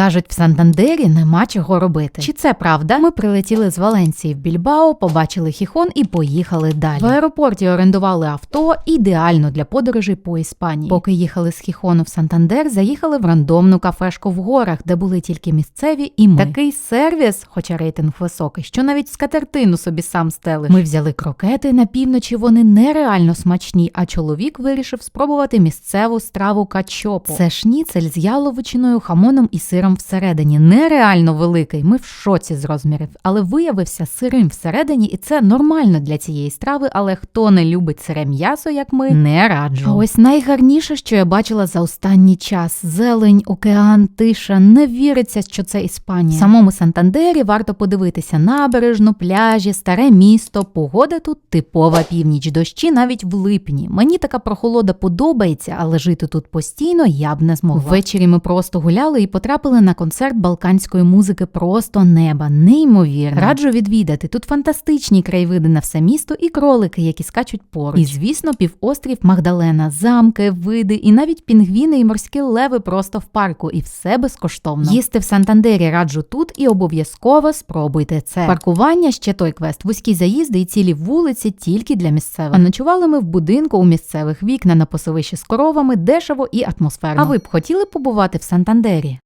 Кажуть, в Сантандері нема чого робити. Чи це правда? Ми прилетіли з Валенції в Більбао, побачили хіхон і поїхали далі. В аеропорті орендували авто ідеально для подорожей по Іспанії. Поки їхали з Хіхону в Сантандер, заїхали в рандомну кафешку в горах, де були тільки місцеві і ми. Такий сервіс, хоча рейтинг високий, що навіть скатертину собі сам стелиш. Ми взяли крокети на півночі. Вони нереально смачні. А чоловік вирішив спробувати місцеву страву качопо. Це шніцель з яловичиною, хамоном і сиром всередині. Нереально великий. Ми в шоці з розмірів, але виявився сирим всередині, і це нормально для цієї страви. Але хто не любить сире м'ясо, як ми, не раджу. А ось найгарніше, що я бачила за останній час: зелень, океан, тиша. Не віриться, що це Іспанія. В самому Сантандері варто подивитися набережну, пляжі, старе місто. Погода тут типова північ, дощі навіть в липні. Мені така прохолода подобається, але жити тут постійно я б не змогла. Ввечері ми просто гуляли і потрапили на концерт балканської музики просто неба. Неймовірно. Раджу відвідати. Тут фантастичні краєвиди на все місто і кролики, які скачуть поруч. І звісно, півострів Магдалена, замки, види і навіть пінгвіни і морські леви просто в парку. І все безкоштовно. Їсти в Сантандері раджу тут і обов'язково спробуйте це. Паркування ще той квест. Вузькі заїзди і цілі вулиці тільки для місцевих. А ночували ми в будинку у місцевих вікна на посовищі з коровами, дешево і атмосферно. А ви б хотіли побувати в Сантандері?